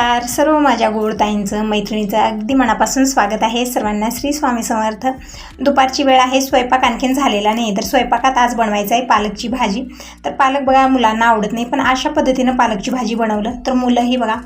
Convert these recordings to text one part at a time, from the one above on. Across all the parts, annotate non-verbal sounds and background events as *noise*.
नमस्कार. सर्व माझ्या गोडताईंचं मैत्रिणीचं अगदी मनापासून स्वागत आहे. सर्वांना श्री स्वामी समर्थ. दुपारची वेळ आहे स्वयंपाक आणखीन झालेला नाही. तर स्वयंपाकात आज बनवायचं आहे पालकची भाजी. तर पालक बघा मुलांना आवडत नाही पण अशा पद्धतीनं पालकची भाजी बनवलं तर मुलंही बघा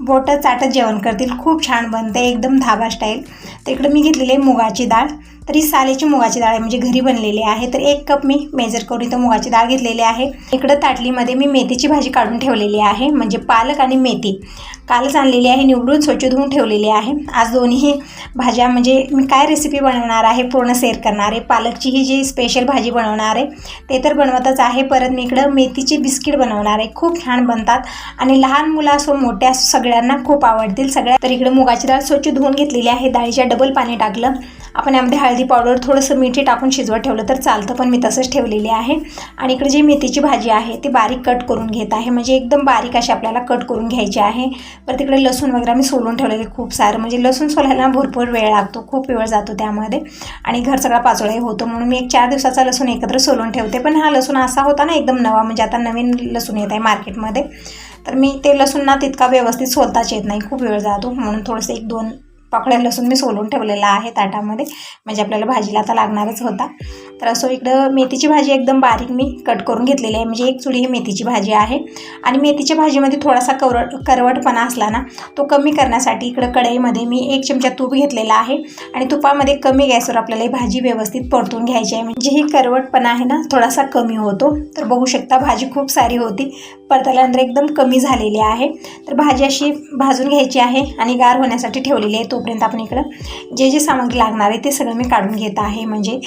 बोटं चाटत जेवण करतील. खूप छान बनते एकदम धाबा स्टाईल तर इकडं मी घेतलेली आहे मुगाची डाळ. तर ही सालेची मुगाची डाळ आहे म्हणजे घरी बनलेली आहे. तर एक कप मी मेजर करून इथं मुगाची डाळ घेतलेली आहे. इकडं ताटलीमध्ये मी मेथीची भाजी काढून ठेवलेली आहे म्हणजे पालक आणि मेथी. कालच आणलेली आहे निवडून स्वच्छ धुवून ठेवलेली आहे. आज दोन्ही भाज्या म्हणजे मी काय रेसिपी बनवणार आहे पूर्ण शेअर करणार आहे. पालकची ही जी स्पेशल भाजी बनवणार आहे ते तर बनवतच आहे. परत मी इकडं मेथीचे बिस्किट बनवणार आहे. खूप छान बनतात आणि लहान मुलं असो मोठ्या असो सगळ्यांना खूप आवडतील. सगळ्या तर इकडं मुगाची डाळ स्वच्छ धुवून घेतलेली आहे. डाळीच्या डबल पाणी टाकलं. आपण यामध्ये हळदी पावडर थोडंसं मिठी टाकून शिजवत ठेवलं तर चालतं पण मी तसंच ठेवलेली आहे. आणि इकडे जी मेथीची भाजी आहे ती बारीक कट करून घेत आहे. म्हणजे एकदम बारीक अशी आपल्याला कट करून घ्यायची आहे. परत तिकडे लसूण वगैरे मी सोलून ठेवलेले खूप सारं. म्हणजे लसूण सोलायला भरपूर वेळ लागतो खूप वेळ जातो त्यामध्ये. आणि घर सगळा पाचोळाही होतो. म्हणून मी एक चार दिवसाचा लसूण एकत्र सोलून ठेवते. पण हा लसूण असा होता ना एकदम नवा म्हणजे आता नवीन लसूण येत आहे मार्केटमध्ये. तर मी ते लसूण ना तितका व्यवस्थित सोलताच येत नाही. खूप वेळ जातो. म्हणून थोडंसं एक दोन पाकळ्या लसूण मी सोलून ठेवलेला आहे ताटामध्ये. म्हणजे आपल्याला भाजीला आता लागणारच होता. तर असं इकडं मेथीची भाजी एकदम बारीक मी कट करून घेतलेली आहे. म्हणजे एक चुडी ही मेथीची भाजी आहे. आणि मेथीच्या भाजीमध्ये थोडासा करवट करवटपणा असला ना तो कमी करण्यासाठी इकडं कढईमध्ये मी एक चमचा तूप घेतलेला आहे. आणि तुपामध्ये कमी गॅसवर आपल्याला ही भाजी व्यवस्थित परतून घ्यायची आहे. म्हणजे ही करवटपणा आहे ना थोडासा कमी होतो. तर बघू शकता भाजी खूप सारी होती. परतल्यानंतर एकदम कमी झालेली आहे. तर भाजी अशी भाजून घ्यायची आहे आणि गार होण्यासाठी ठेवलेली आहे तो तोपर्यंत आपण इकडं जे जे सामग्री लागणार आहे ते सगळं मी काढून घेत आहे. म्हणजे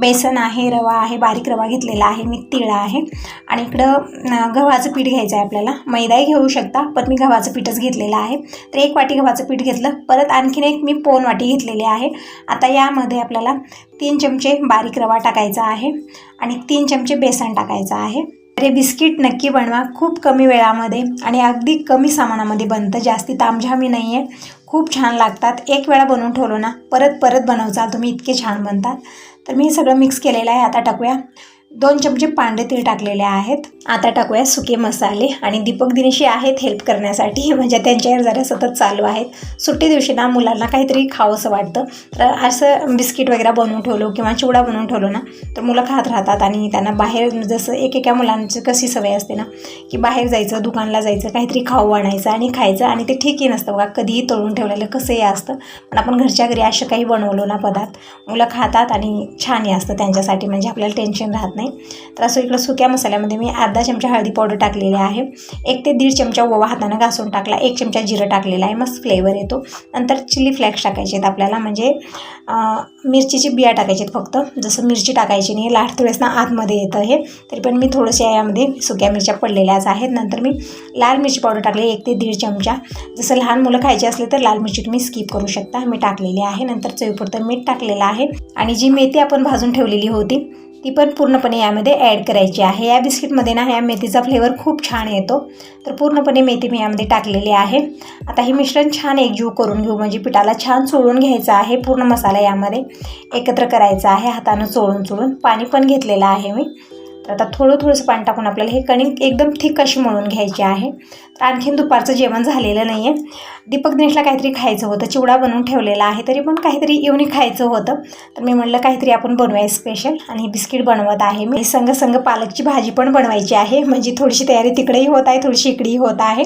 बेसन आहे रवा आहे बारीक रवा घेतलेला आहे मी तिळा आहे. आणि इकडं गव्हाचं पीठ घ्यायचं आहे आपल्याला. मैदाही घेऊ शकता पण मी गव्हाचं पीठच घेतलेलं आहे. तर एक वाटी गव्हाचं पीठ घेतलं. परत आणखीन एक मी पोन वाटी घेतलेली आहे. आता यामध्ये आपल्याला तीन चमचे बारीक रवा टाकायचा आहे आणि तीन चमचे बेसन टाकायचं आहे. तर हे बिस्किट नक्की बनवा. खूप कमी वेळामध्ये आणि अगदी कमी सामानामध्ये बनतं. जास्ती तामझामी नाही आहे खूप छान लागतात. एक वेळा बनवून ठेवलो ना परत परत बनवचाल तुम्ही इतके छान बनतात. तर मी सगळं मिक्स केलेलं आहे आता टाकूया. दोन चमचे पांढरे तीळ टाकलेले आहेत. आता टाकूया सुके मसाले. आणि दीपक दिनेशी आहेत हेल्प करण्यासाठी. *laughs* म्हणजे त्यांच्यावर जरा सतत चालू आहेत. सुट्टी दिवशी ना मुलांना काहीतरी खावंसं वाटतं. तर असं बिस्किट वगैरे बनवून ठेवलो किंवा चिवडा बनवून ठेवलो ना तर मुलं खात राहतात आणि त्यांना बाहेर जसं एकेका मुलांची कशी सवय असते ना की बाहेर जायचं दुकानला जायचं काहीतरी खाऊ आणायचं आणि खायचं आणि ते ठीकही नसतं बघा. कधीही तळून ठेवलेलं कसंही असतं. पण आपण घरच्या घरी असं काही बनवलो ना पदार्थ मुलं खातात आणि छानही असतं त्यांच्यासाठी. म्हणजे आपल्याला टेन्शन राहत नाही. नाही. तर असं इकडं सुक्या मसाल्यामध्ये मी अर्धा चमचा हळदी पावडर टाकलेली आहे. एक ते दीड चमचा ओवा हातानं घासून टाकला. एक चमचा जिरं टाकलेला आहे. मस्त फ्लेवर येतो. नंतर चिली फ्लेक्स टाकायचे आहेत आपल्याला. म्हणजे मिरचीची बिया टाकायचे आहेत फक्त. जसं मिरची टाकायची नाही लाट थोडेस ना आतमध्ये येतं हे. तरी पण मी थोडंशा यामध्ये सुक्या मिरच्या पडलेल्याच आहेत. नंतर मी लाल मिरची पावडर टाकली. एक ते दीड चमचा. जसं लहान मुलं खायचे असले तर लाल मिरची तुम्ही स्किप करू शकता. मी टाकलेली आहे. नंतर चवीपुरतं मीठ टाकलेलं आहे. आणि जी मेथी आपण भाजून ठेवलेली होती ती पण पूर्णपणे यामध्ये ॲड करायची आहे. या बिस्किटमध्ये ना या मेथीचा फ्लेवर खूप छान येतो. तर पूर्णपणे मेथी मी यामध्ये टाकलेली आहे. आता हे मिश्रण छान एकजीव करून घेऊ. म्हणजे पिठाला छान चोळून घ्यायचं आहे. पूर्ण मसाला यामध्ये एकत्र करायचा आहे. हातानं चोळून चोळून पाणी पण घेतलेलं आहे मी. तर आता थोडं थोडंसं पाणी टाकून आपल्याला हे कणिक एकदम थिक अशी मळून घ्यायची आहे. तर आणखीन दुपारचं जेवण झालेलं नाही आहे दीपक दिनेशला काहीतरी खायचं होतं चिवडा बनवून ठेवलेला आहे तरी पण काहीतरी येऊन खायचं होतं. तर मी म्हटलं काहीतरी आपण बनवाय स्पेशल आणि बिस्किट बनवत आहे मी. संग संग पालकची भाजी पण बनवायची आहे. म्हणजे थोडीशी तयारी तिकडेही होत आहे थोडीशी इकडेही होत आहे.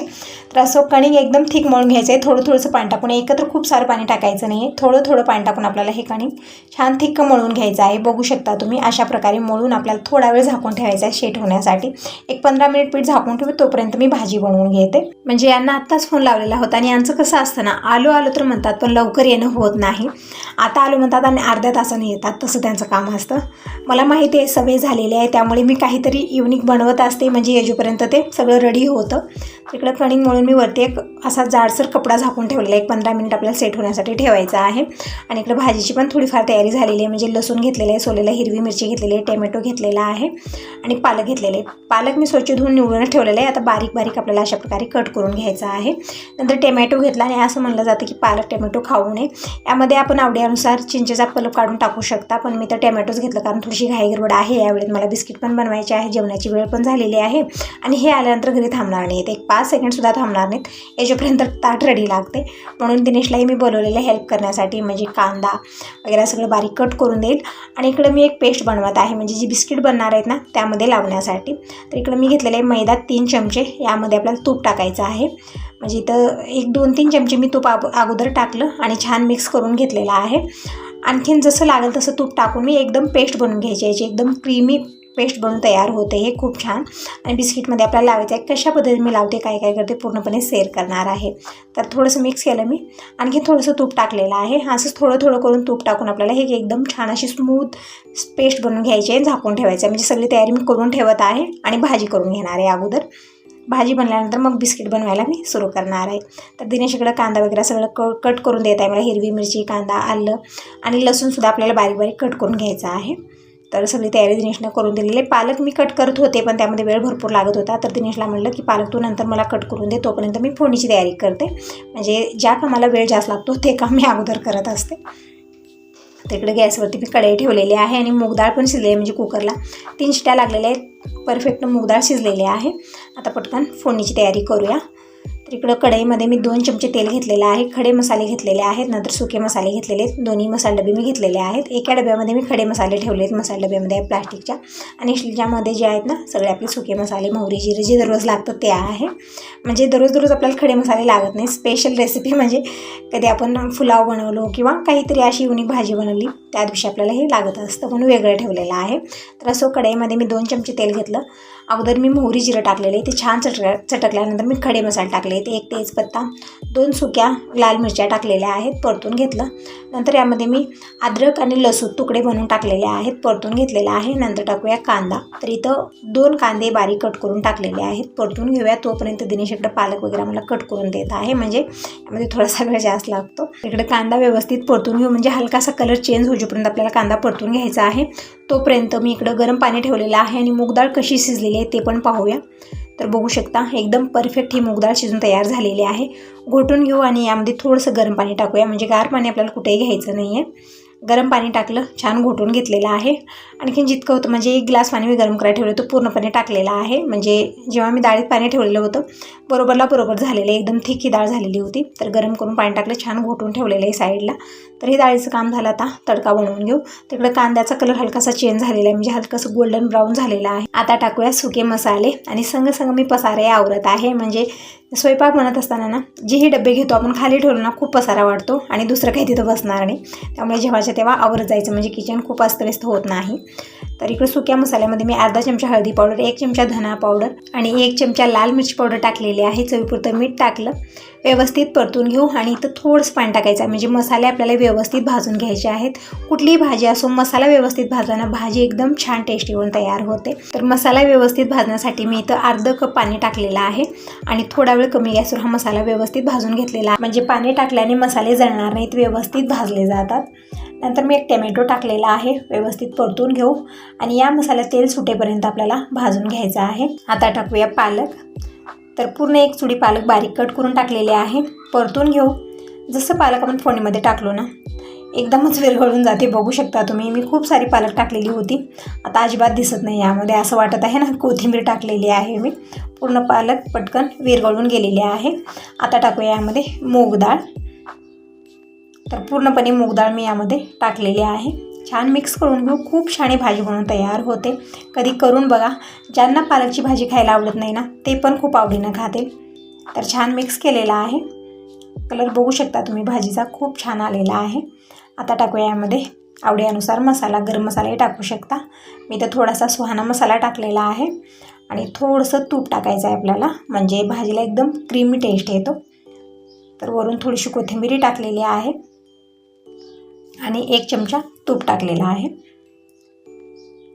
तर असं कणिक एकदम थिक मळून घ्यायचं आहे. थोडं थोडंसं पाणी टाकून एकत्र खूप सारं पाणी टाकायचं नाही आहे थोडं थोडं पाणी टाकून आपल्याला हे कणिक छान थिक्क मळून घ्यायचं आहे. बघू शकता तुम्ही अशा प्रकारे मळून आपल्याला थोडा वेळ झाकून ठेवायचा आहे शेट होण्यासाठी. एक पंधरा मिनिट पीठ झाकून ठेवू तोपर्यंत मी भाजी बनवून घेते. म्हणजे यांना आत्ताच फोन लावलेला होता आणि यांचं कसं असतं ना आलो आलो तर म्हणतात पण लवकर येणं होत नाही. आता आलो म्हणतात आणि अर्ध्या तासाने येतात तसं त्यांचं काम असतं. मला माहिती आहे सवय झालेली आहे त्यामुळे मी काहीतरी युनिक बनवत असते म्हणजे येजूपर्यंत ते सगळं रेडी होतं. तिकडं कणिंग म्हणून मी वरती एक असा जाडसर कपडा झाकून ठेवलेला एक पंधरा मिनिट आपल्याला सेट होण्यासाठी ठेवायचा आहे. आणि इकडं भाजीची पण थोडीफार तयारी झालेली आहे म्हणजे लसूण घेतलेलं आहे सोलेला हिरवी मिरची घेतलेली आहे टोमॅटो घेतलेला आहे. आणि पालक घेतलेले पालक मी स्वच्छ धुवून निवडूनच ठेवलेलं आहे. आता बारीक बारीक आपल्याला अशा प्रकारे कट करून घ्यायचा आहे. नंतर टोमॅटो घेतला आणि असं म्हणलं जातं की पालक टोमॅटो खाऊ नये. यामध्ये आपण आवडीनुसार चिंचेचा पलप काढून टाकू शकता. पण मी तर टोमॅटोच घेतलं कारण थोडीशी घाई गडबड आहे. यावेळेत मला बिस्किट पण बनवायचे आहे. जेवणाची वेळ पण झालेली आहे. आणि हे आल्यानंतर घरी थांबणार नाहीत. एक पाच सेकंडसुद्धा थांबणार नाहीत. याच्यापर्यंत ताट रेडी लागते. म्हणून दिनेशलाही मी बोलवलेलं हेल्प करण्यासाठी. म्हणजे कांदा वगैरे सगळं बारीक कट करून देईल. आणि इकडं मी एक पेस्ट बनवत आहे. म्हणजे जी बिस्किट बनणार आहेत ना त्यामध्ये लावण्यासाठी. तर इकडं मी घेतलेले आहे मैदा तीन चमचे. यामध्ये आपल्याला तूप टाकायचं आहे. म्हणजे इथं एक दोन तीन चमचे मी तूप अगोदर टाकलं आणि छान मिक्स करून घेतलेलं आहे. आणखीन जसं लागेल तसं तूप टाकून मी एकदम पेस्ट बनवून घ्यायची याची एकदम क्रीमी पेस्ट बनून तयार होते हे खूप छान. आणि बिस्किटमध्ये आपल्याला लावायचं आहे कशा पद्धतीने मी लावते काय काय करते पूर्णपणे शेअर करणार आहे. तर थोडंसं मिक्स केलं मी. आणखी थोडंसं तूप टाकलेलं आहे. असंच थोडं थोडं करून तूप टाकून आपल्याला हे एकदम छान अशी स्मूथ पेस्ट बनवून घ्यायची आहे झाकून ठेवायचं आहे. म्हणजे सगळी तयारी मी करून ठेवत आहे आणि भाजी करून घेणार आहे अगोदर. भाजी बनल्यानंतर मग बिस्किट बनवायला मी सुरू करणार आहे. तर दिनेश इकडं कांदा वगैरे सगळं क कट करून देत आहे. मला हिरवी मिरची कांदा आलं आणि लसूणसुद्धा आपल्याला बारीक बारीक कट करून घ्यायचं आहे. तर सगळी तयारी दिनेशनं करून दिलेली आहे. पालक मी कट करत होते पण त्यामध्ये वेळ भरपूर लागत होता. तर दिनेशला म्हटलं की पालक तू नंतर मला कट करून दे तोपर्यंत मी फोडणीची तयारी करते. म्हणजे ज्या कामाला वेळ जास्त लागतो ते काम मी अगोदर करत असते. तिकडे गॅसवरती मी कढई ठेवलेली आहे आणि मूगडाळ पण शिजलेली आहे म्हणजे कुकरला. तीन शिट्या लागलेल्या आहेत. परफेक्ट मूगडाळ शिजलेली आहे. आता पटकन फोडणीची तयारी करूया. तर इकडं कढईमध्ये मी दोन चमचे तेल घेतलेलं आहे खडे मसाले घेतलेले आहेत नंतर सुके मसाले घेतलेले आहेत. दोन्ही मसाले डबे मी घेतलेले आहेत. एका डब्यामध्ये मी खडे मसाले ठेवले आहेत. मसाले डब्यामध्ये आहे प्लास्टिकच्या. आणि ज्यामध्ये जे आहेत ना सगळे आपले सुके मसाले मोहरी जिरे जे दररोज लागतं ते आहे. म्हणजे दररोज दररोज आपल्याला खडे मसाले लागत नाही स्पेशल रेसिपी म्हणजे कधी आपण फुलाव बनवलो किंवा काहीतरी अशी युनिक भाजी बनवली त्या दिवशी आपल्याला हे लागत असतं म्हणून वेगळं ठेवलेलं आहे. तर असं कढईमध्ये मी दोन चमचे तेल घेतलं. अगोदर मी मोहरी जिरं टाकलेले ते छान चटक चटकल्यानंतर मी खडे मसाले टाकले ते एक तेजपत्ता दोन सुक्या लाल मिरच्या टाकलेल्या आहेत परतून घेतलं. नंतर यामध्ये मी अद्रक आणि लसूण तुकडे बनवून टाकलेले आहेत परतून घेतलेला आहे. नंतर टाकूया कांदा. तर इथं दोन कांदे बारीक कट करून टाकलेले आहेत. परतून घेऊया तोपर्यंत दिनेश इकडं पालक वगैरे मला कट करून देत आहे. म्हणजे यामध्ये थोडासा वेळ जास्त लागतो. इकडे कांदा व्यवस्थित परतून घेऊ. म्हणजे हलकासा कलर चेंज होईपर्यंत आपल्याला कांदा परतून घ्यायचा आहे. तोपर्यंत मी इकडं गरम पाणी ठेवलेलं आहे आणि मूगडाळ कशी शिजलेली आहे ते पण पाहूया. तर बघू शकता एकदम परफेक्ट ही मूगडाळ शिजून तयार झालेली आहे. घोटून घेऊ आणि यामध्ये थोडंसं गरम पाणी टाकूया म्हणजे गार पाणी आपल्याला कुठेही घ्यायचं नाही आहे गरम पाणी टाकलं छान घोटून घेतलेलं आहे. आणखीन जितकं होतं म्हणजे एक ग्लास पाणी मी गरम करायला ठेवलं तो पूर्णपणे टाकलेला आहे. म्हणजे जेव्हा मी डाळीत पाणी ठेवलेलं होतं बरोबरला बरोबर झालेलं आहे. एकदम ही डाळ झालेली होती. तर गरम करून पाणी टाकलं छान घोटून ठेवलेलं आहे साईडला. तर हे डाळीचं काम झालं आता. तडका बनवून घेऊ. तिकडे कांद्याचा कलर हलकासा चेंज झालेला आहे. म्हणजे हलकासं गोल्डन ब्राऊन झालेला आहे. आता टाकूया सुके मसाले. आणि संग संग मी पसारे आवरत आहे. म्हणजे स्वयंपाक बनत असताना ना जेही डबे घेतो आपण खाली ठेवलो ना खूप पसारा वाटतो आणि दुसरं काही तिथं बसणार नाही. त्यामुळे जेव्हाच्या तेव्हा आवरत जायचं. म्हणजे किचन खूप अस्तव्यस्त होत नाही. तर इकडे सुक्या मसाल्यामध्ये मी अर्धा चमचा हळदी पावडर एक चमचा धना पावडर आणि एक चमचा लाल मिरची पावडर टाकलेली आहे. चवीपुरतं मीठ टाकलं. व्यवस्थित परतून घेऊ. आणि इथं थोडंसं पाणी टाकायचं आहे. म्हणजे मसाले आपल्याला व्यवस्थित व्यवस्थित भाजून घ्यायचे आहेत. कुठलीही भाजी असो मसाला व्यवस्थित भाजताना भाजी एकदम छान टेस्टी होऊन तयार होते. तर मसाला व्यवस्थित भाजण्यासाठी मी इथं अर्ध कप पाणी टाकलेलं आहे आणि थोडा वेळ कमी गॅसवर हा मसाला व्यवस्थित भाजून घेतलेला आहे. म्हणजे पाणी टाकल्याने मसाले जळणार नाहीत व्यवस्थित भाजले जातात. नंतर मी एक टमॅटो टाकलेला आहे व्यवस्थित परतून घेऊ आणि या मसाल्यात तेल सुटेपर्यंत आपल्याला भाजून घ्यायचं आहे. आता टाकूया पालक. तर पूर्ण एक चुडी पालक बारीक कट करून टाकलेले आहे. परतून घेऊ. जसं पालक आपण फोडणीमध्ये टाकलो ना एकदमच विरघळून जाते. बघू शकता तुम्ही मी खूप सारी पालक टाकलेली होती. आता अजिबात दिसत नाही यामध्ये असं वाटत आहे ना कोथिंबीर टाकलेली आहे मी. पूर्ण पालक पटकन विरघळून गेलेली आहे. आता टाकूया यामध्ये मूग डाळ. तर पूर्णपणे मूग डाळ मी यामध्ये टाकलेली आहे. छान मिक्स करून घेऊ. खूप छान भाजी बनवून तयार होते. कधी करून बघा. ज्यांना पालकची भाजी खायला आवडत नाही ना ते पण खूप आवडीनं खातील. तर छान मिक्स केलेला आहे. कलर बघू शकता तुम्ही. भाजीचा खूप छान आलेला आहे. आता टाकूया यामध्ये. आवडीनुसार मसाला गरम मसालाही टाकू शकता. मी तर थोडासा सुहाना मसाला टाकलेला आहे. आणि थोडंसं तूप टाकायचं आहे आपल्याला. म्हणजे भाजीला एकदम क्रीमी टेस्ट येतो. तर वरून थोडीशी कोथिंबीरी टाकलेली आहे. आणि एक चमचा तूप टाकलेला आहे.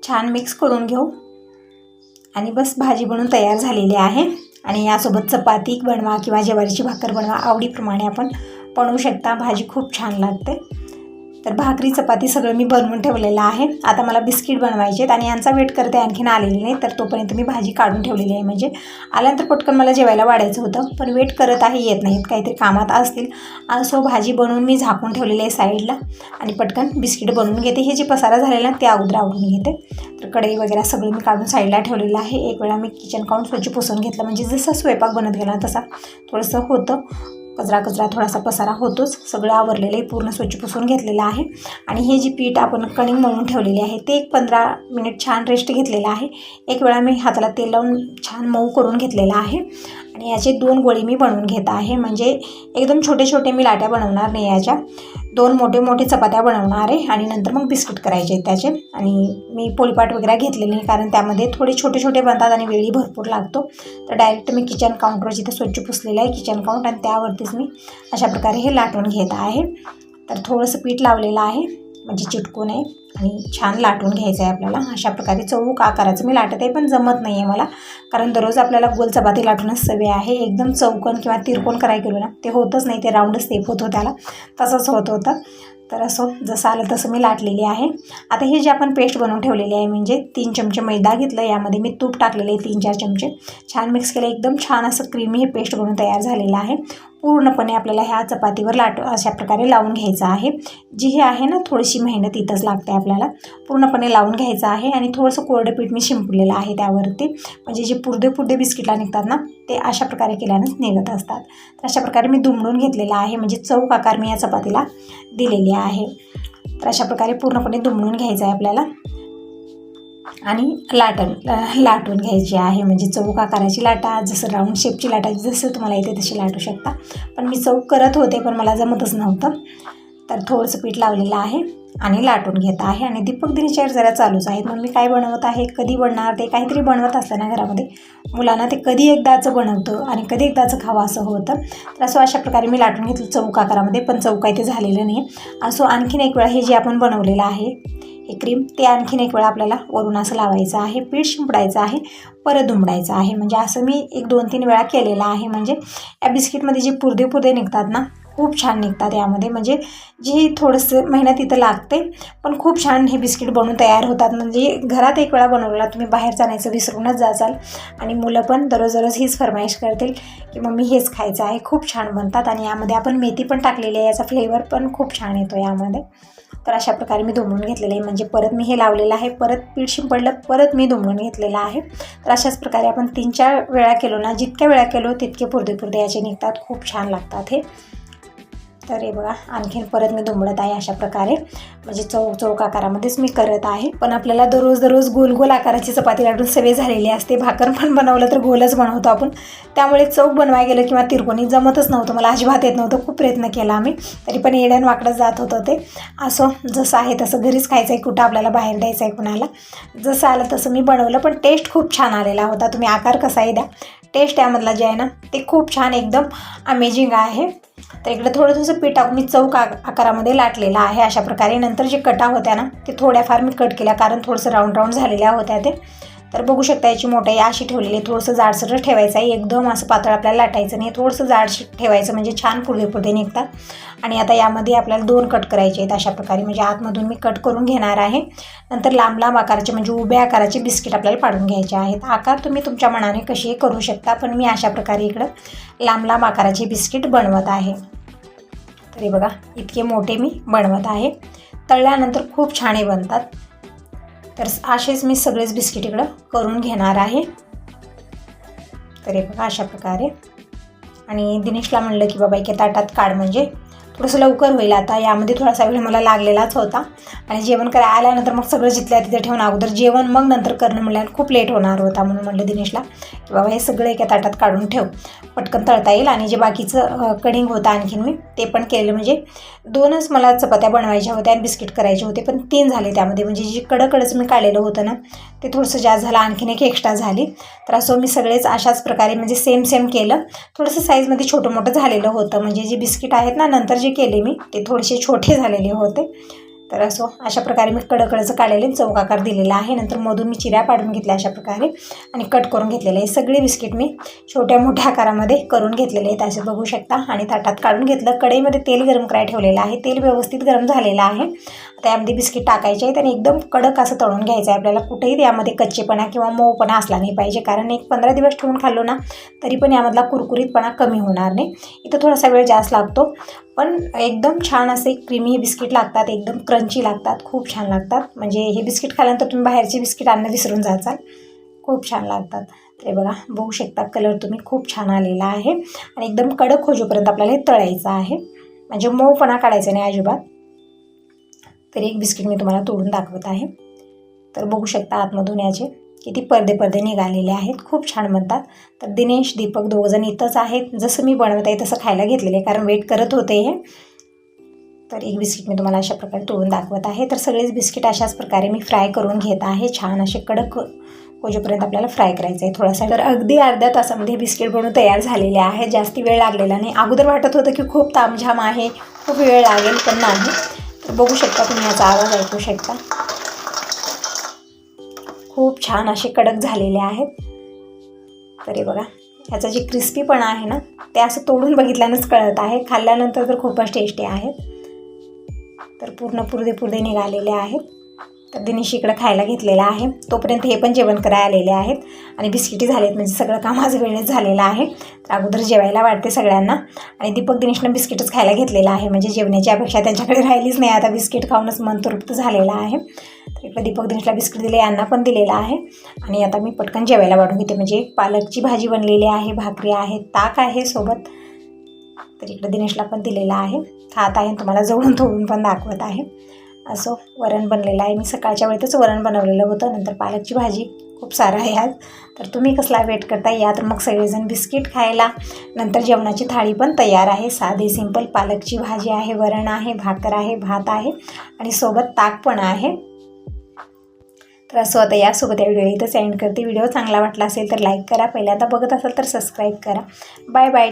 छान मिक्स करून घेऊ. आणि बस भाजी बनून तयार झालेली आहे. आणि यासोबत चपाती बनवा किंवा ज्वारीची भाकर बनवा आवडीप्रमाणे आपण बनवू शकता. भाजी खूप छान लागते. तर भाकरी चपाती सगळं मी बनवून ठेवलेलं आहे. आता मला बिस्किट बनवायचे आहेत आणि यांचा वेट करते आणखीन आलेली नाही. तर तोपर्यंत मी भाजी काढून ठेवलेली आहे. म्हणजे आल्यानंतर पटकन मला जेवायला वाढायचं होतं पण वेट करत आहे येत नाहीत. काहीतरी कामात असतील. असो भाजी बनवून मी झाकून ठेवलेली आहे साईडला. आणि पटकन बिस्किट बनवून घेते. हे जे पसारा झालेला ते अगोदर आवडून घेते. तर कढई वगैरे सगळं मी काढून साईडला ठेवलेलं आहे. एक वेळा मी किचन काउंट स्वच्छ पुसून घेतलं. म्हणजे जसं स्वयंपाक बनत गेला तसा थोडंसं होतं. कचरा कचरा थोडासा पसारा होतोच. सगळं आवरलेलं आहे पूर्ण स्वच्छ पुसून घेतलेलं आहे. आणि हे जी पीठ आपण कणिक मळून ठेवलेली आहे ते एक पंधरा मिनिट छान रेस्ट घेतलेलं आहे. एक वेळा मी हाताला तेल लावून छान मऊ करून घेतलेलं आहे. आणि याचे दोन गोळी मी बनवून घेत आहे. म्हणजे एकदम छोटे छोटे मी लाट्या बनवणार नाही याच्या. दोन मोठे मोठे चपात्या बनवणार आहे आणि नंतर मग बिस्किट करायचे आहेत त्याचे. आणि मी पोळीपाट वगैरे घेतलेले नाही कारण त्यामध्ये थोडे छोटे छोटे बनतात आणि वेळी भरपूर लागतो. तर डायरेक्ट मी किचन काउंटवर जिथे स्वच्छ पुसलेलं आहे किचन काउंट आणि त्यावरतीच मी अशा प्रकारे हे लाटून घेत आहे. तर थोडंसं पीठ लावलेलं आहे. म्हणजे चिटकू नये. आणि छान लाटून घ्यायचं आहे आपल्याला. अशा प्रकारे चौक आकाराचं मी लाटत आहे पण जमत नाही आहे मला. कारण दररोज आपल्याला गोल चपाती लाटूनच सवय आहे. एकदम चौकन किंवा तिरकोण करायला गेलो ना ते होतच नाही. ते राऊंडच स्टेप होत त्याला. तसंच होत होतं. तर असं जसं आलं तसं मी लाटलेली आहे. आता हे जे आपण पेस्ट बनवून ठेवलेली आहे म्हणजे तीन चमचे मैदा घेतलं. यामध्ये मी तूप टाकलेले आहे तीन चार चमचे. छान मिक्स केलं. एकदम छान असं क्रीमी हे पेस्ट बनवून तयार झालेलं आहे. पूर्णपणे आपल्याला ह्या चपातीवर लाट अशा प्रकारे लावून घ्यायचं आहे. जी हे आहे ना थोडीशी मेहनत इथंच लागते आपल्याला. पूर्णपणे लावून घ्यायचं आहे आणि थोडंसं कोरडं पीठ मी शिंपलेलं आहे त्यावरती. म्हणजे जे पुरदे पुरदे बिस्किटला निघतात ना ते अशा प्रकारे केल्यानंच निघत असतात. तर अशा प्रकारे मी दुमडून घेतलेलं आहे. म्हणजे चौक आकार मी या चपातीला दिलेली आहे. तर अशा प्रकारे पूर्णपणे दुमडून घ्यायचं आहे आपल्याला. आणि लाटण लाटून घ्यायची आहे. म्हणजे चौक आकाराची लाटा जसं राऊंड शेपची लाटा जसं तुम्हाला येते तशी लाटू शकता. पण मी चौक करत होते पण मला जमतच नव्हतं. तर थोडंसं पीठ लावलेलं आहे आणि लाटून घेत आहे. आणि दीपक दिनचर जरा चालूच आहेत. मग मी काय बनवत आहे कधी बनणार ते काहीतरी बनवत असताना घरामध्ये. मुलांना ते कधी एकदाचं बनवतं आणि कधी एकदाचं खावं असं होतं. तर असं अशा प्रकारे मी लाटून घेतलं चौक आकारामध्ये पण चौका ते झालेलं नाही असो आणखीन एक वेळा हे जे आपण बनवलेलं आहे हे क्रीम ते आणखीन एक वेळा आपल्याला वरून असं लावायचं आहे. पीठ शिंपडायचं आहे. परत धुंबडायचं आहे. म्हणजे असं मी एक दोन तीन वेळा केलेलं आहे. म्हणजे या बिस्किटमध्ये जे पुरदे पुरदे निघतात ना खूप छान निघतात यामध्ये. म्हणजे जी थोडंसं मेहनत इथं लागते पण खूप छान हे बिस्किट बनवून तयार होतात. म्हणजे घरात एक वेळा बनवला तुम्ही बाहेर जाण्याचं विसरूनच जाचाल. आणि मुलं पण दररोज दररोज हीच फरमाईश करतील की मम्मी हेच खायचं आहे. खूप छान बनतात. आणि यामध्ये आपण मेथी पण टाकलेली आहे. याचा फ्लेवर पण खूप छान येतो यामध्ये. तर अशा प्रकारे मी दुमडून घेतलेलं आहे. म्हणजे परत मी हे लावलेलं आहे. परत पीठ शिंपडलं परत मी दुमडून घेतलेलं आहे. तर अशाच प्रकारे आपण तीन चार वेळा केलो ना जितक्या वेळा केलो तितके पुरदे पुरदे याचे निघतात. खूप छान लागतात हे. तर हे बघा आणखीन परत मी दुमडत आहे अशा प्रकारे. म्हणजे चौक चौक आकारामध्येच मी करत आहे. पण आपल्याला दररोज दररोज गोल गोल आकाराची चपाती लाटून सवय झालेली असते. भाकर पण बनवलं तर गोलच बनवतो आपण. त्यामुळे चौक बनवाय गेलं किंवा तिरकोणी जमतच नव्हतं. मला अजिबात येत नव्हतं. खूप प्रयत्न केला आम्ही. तरी पण येड्यान वाकडं जात होतं ते. असं जसं आहे तसं घरीच खायचं आहे कुठं आपल्याला बाहेर द्यायचं आहे कुणाला. जसं आलं तसं मी बनवलं. पण टेस्ट खूप छान आलेला होता. तुम्ही आकार कसाही द्या. टेस्ट यामधला जे आहे ना ते खूप छान एकदम अमेझिंग आहे. तर इकडे थोडं थोडंसं पीठ टाकून मी चौक आकारामध्ये लाटलेलं आहे. अशा प्रकारे नंतर जे कटा होत्या ना ते थोड्याफार मी कट केल्या कारण थोडंसं राऊंड राऊंड झालेल्या होत्या ते. तर बघू शकता याची मोठाई या अशी ठेवलेली आहे. थोडंसं जाडसर ठेवायचं आहे. एकदम असं पातळ आपल्याला लाटायचं नाही. थोडंसं जाड ठेवायचं म्हणजे छान पुढे पुढे निघतात. आणि आता यामध्ये आपल्याला दोन कट करायचे आहेत अशा प्रकारे. म्हणजे आतमधून मी कट करून घेणार आहे. नंतर लांब लांब आकाराचे म्हणजे उभ्या आकाराचे बिस्किट आपल्याला पाडून घ्यायचे आहेत. आकार तुम्ही तुमच्या मनाने कसेही करू शकता पण मी अशा प्रकारे इकडं लांब लांब आकाराचे बिस्किट बनवत आहे. तरी बघा इतके मोठे मी बनवत आहे. तळल्यानंतर खूप छाने बनतात. तर असेच मी सगळेच बिस्किट इकडं करून घेणार आहे. तर हे बघा अशा प्रकारे. आणि दिनेशला म्हणलं की बाबा एका ताटात काढ म्हणजे. थोडंसं लवकर होईल आता. यामध्ये थोडासा वेळ मला लागलेलाच होता. आणि जेवण करायला आल्यानंतर मग सगळं जिथल्या तिथे ठेवून अगोदर जेवण मग नंतर करणं म्हणल्यावर खूप लेट होणार होता म्हणून म्हणलं दिनेशला की बाबा हे सगळं एका ताटात काढून ठेव. पटकन तळता येईल आणि जे बाकीचं कडिंग होतं आणखीन मी ते पण केलं. म्हणजे दोनच मला चपात्या बनवायच्या होत्या आणि बिस्किट करायचे होते पण तीन झाले त्यामध्ये. म्हणजे जे कडकडच मी काढलेलं होतं ना ते थोडंसं जास्त झालं आणखीन एक एक्स्ट्रा झाली. तर असं मी सगळेच अशाच प्रकारे म्हणजे सेम सेम केलं. थोडंसं साईजमध्ये छोटं मोठं झालेलं होतं. म्हणजे जे बिस्किट आहेत ना नंतर जे केले मी ते थोडेसे छोटे झालेले होते. तर असो अशा प्रकारे मी कडकडचं काढलेले चौकाकार दिलेला आहे. नंतर मधून मी चिऱ्या पाडून घेतल्या अशा प्रकारे आणि कट करून घेतलेले आहे सगळे बिस्किट मी छोट्या मोठ्या आकारामध्ये करून घेतलेले आहेत. असे बघू शकता. आणि ताटात काढून घेतलं. कढईमध्ये तेल गरम करायला ठेवलेलं आहे. तेल व्यवस्थित गरम झालेलं आहे. त्यामध्ये बिस्किट टाकायचे आहेत आणि एकदम कडक असं तळून घ्यायचं आहे. आपल्याला कुठेही त्यामध्ये कच्चेपणा किंवा मऊपणा असला नाही पाहिजे. कारण एक पंधरा दिवस ठेवून खाल्लो ना तरी पण यामधला कुरकुरीतपणा कमी होणार नाही. इथं थोडासा वेळ जास्त लागतो. पण एकदम छान असे क्रीमी बिस्किट लागतात एकदम क्रंची लागतात खूप छान लागतात. म्हणजे हे बिस्किट खाल्यानंतर तुम्ही बाहेरचे बिस्किट आणणं विसरून जाचाल. खूप छान लागतात. ते बघा बघू शकता कलर तुम्ही. खूप छान आलेला आहे. आणि एकदम कडक होजोपर्यंत आपल्याला हे तळायचं आहे. म्हणजे मऊपणा काढायचा नाही अजिबात. तर एक बिस्किट मी तुम्हाला तोडून दाखवत आहे. तर बघू शकता आतमधून याचे किती पडदे पडदे निघालेले आहेत. खूप छान बनतात. तर दिनेश दीपक दोघंजण इथंच आहेत. जसं मी बनवत आहे तसं खायला घेतलेलं आहे कारण वेट करत होते हे. तर एक बिस्किट मी तुम्हाला अशा प्रकारे तोडून दाखवत आहे. तर सगळेच बिस्किट अशाच प्रकारे मी फ्राय करून घेत आहे. छान असे कडक होजेपर्यंत आपल्याला फ्राय करायचं आहे थोडासा. तर अगदी अर्ध्या तासामध्ये बिस्किट बनवून तयार झालेले आहे. जास्ती वेळ लागलेला नाही. अगोदर वाटत होतं की खूप तामझाम आहे खूप वेळ लागेल पण नाही. तर बघू शकता तुम्ही याचा आवाज ऐकू शकता. खूप छान असे कडक झालेले आहेत. तरी बघा ह्याचा जे क्रिस्पीपणा आहे ना ते असं तोडून बघितल्यानंच कळत आहे. खाल्ल्यानंतर तर खूपच टेस्टी आहेत. तर पूर्ण पुरदे पुरदे निघालेले आहेत. तर दिनेश इकडं खायला घेतलेला आहे. तोपर्यंत हे पण जेवण करायला आलेले आहेत. आणि बिस्किटी झालेत म्हणजे सगळं काम आज वेळेत झालेलं आहे. अगोदर जेवायला वाटते सगळ्यांना. आणि दीपक दिनेशनं बिस्किटच खायला घेतलेलं आहे. म्हणजे जेवण्याची अपेक्षा त्यांच्याकडे राहिलीच नाही. आता बिस्किट खाऊनच मन तृप्त झालेलं आहे. तर इकडं दीपक दिनेशला बिस्किट दिले यांना पण दिलेलं आहे. आणि आता मी पटकन जेवायला वाढून घेते. म्हणजे पालकची भाजी बनलेली आहे भाकरी आहे ताक आहे सोबत. तर इकडं दिनेशला पण दिलेला आहे. खात आहे तुम्हाला जवळून थोडून पण दाखवत आहे. असं वरण बनलेलं आहे. मी सकाळच्या वेळेतच वरण बनवलेलं होतं. नंतर पालकची भाजी खूप सारं आहे आज. तर तुम्ही कसला वेट करता या तर मग सगळेजण बिस्किट खायला. नंतर जेवणाची थाळी पण तयार आहे. साधी सिंपल पालकची भाजी आहे वरण आहे भाकर आहे भात आहे आणि सोबत ताक पण आहे. तर असं आता यासोबत या व्हिडिओ इथं सेंड करते. व्हिडिओ चांगला वाटला असेल तर लाईक करा. पहिल्यांदा बघत असाल तर सबस्क्राईब करा. Bye bye